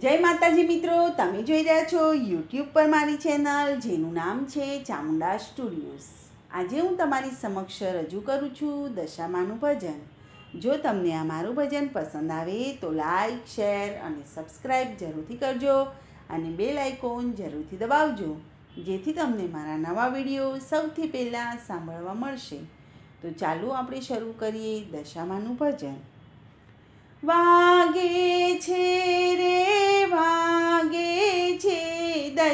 જય માતાજી મિત્રો, તમે જોઈ રહ્યા છો યુટ્યુબ પર મારી ચેનલ જેનું નામ છે ચામુંડા સ્ટુડિયોઝ આજે હું તમારી સમક્ષ રજૂ કરું છું દશામાનું ભજન. જો તમને આ મારું ભજન પસંદ આવે તો લાઈક શેર અને સબસ્ક્રાઈબ જરૂરથી કરજો અને બેલ આઇકોન જરૂરથી દબાવજો, જેથી તમને મારા નવા વીડિયો સૌથી પહેલાં સાંભળવા મળશે. તો ચાલો આપણે શરૂ કરીએ દશામાનું ભજન. વાગે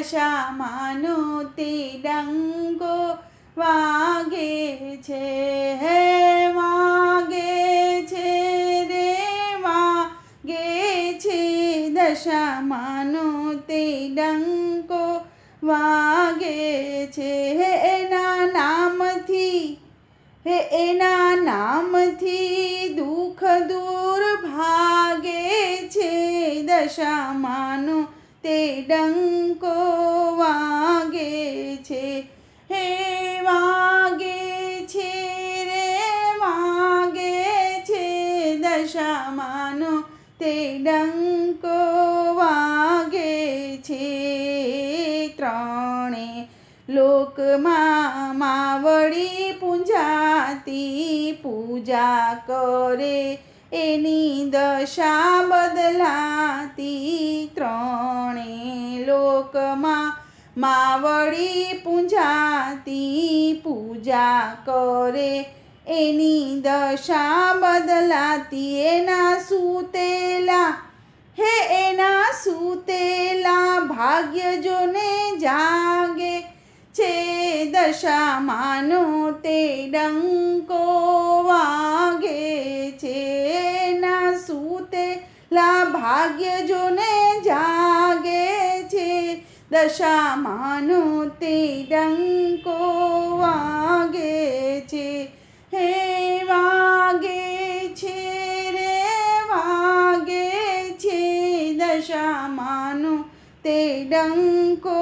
દશામાનો તે ડંકો વાગે છે હે વાગે છે રે વાગે છે દશામાનો તે ડંકો વાગે છે હે એના નામથી હે એના નામથી દુઃખ દૂર ભાગે છે દશામાનો તે ડંકો દશામાનો તે ડંકો વાગે છે. ત્રણે લોકમાં માવડી પૂંજાતી પૂજા કરે, એની દશા બદલાતી. ત્રણે લોકમાં માવડી પૂંજાતી પૂજા કરે એની દશા બદલાતી, એના સૂતેલા. હે, એના સૂતેલા ભાગ્ય જોને જાગે છે દશામાનો તે ડંકો વાગે છે. એના સૂતેલા ભાગ્ય જોને જાગે છે દશામાનો તે ડંકો વાગે છે. હે વાગે છે રે, વાગે છે દશામાનો. તે ડંકો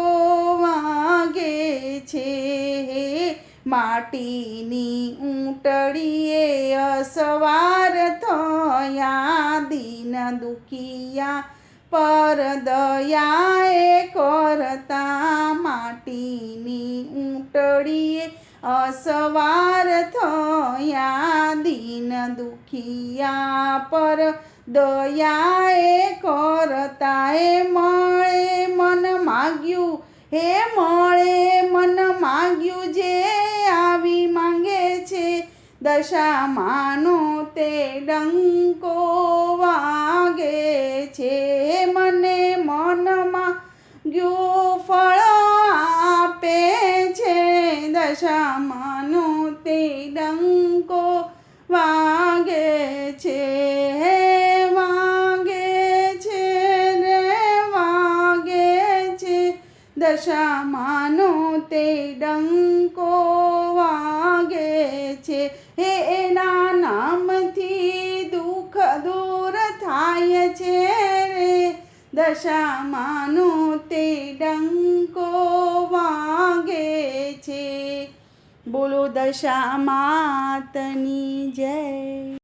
વાગે છે માટીની ઊંટડીએ અસવાર થયા દીન દુખિયા. પર દયાએ કરતા માટીની ઊંટડીએ અસવાર થયા, દીન દુખિયા પર દયાએ કરતા એ મળે મન માગ્યું, હે મળે મન માગ્યું જે આવી માંગે છે, દશામાનો તે ડંકો દશામાનો તે ડંકો વાગે છે હે વાગે છે રે વાગે છે દશામાનો તે ડંકો વાગે છે હે એના નામથી દુઃખ દૂર થાય છે રે દશામાનો તે ડંકો બોલો દશા માતની જય.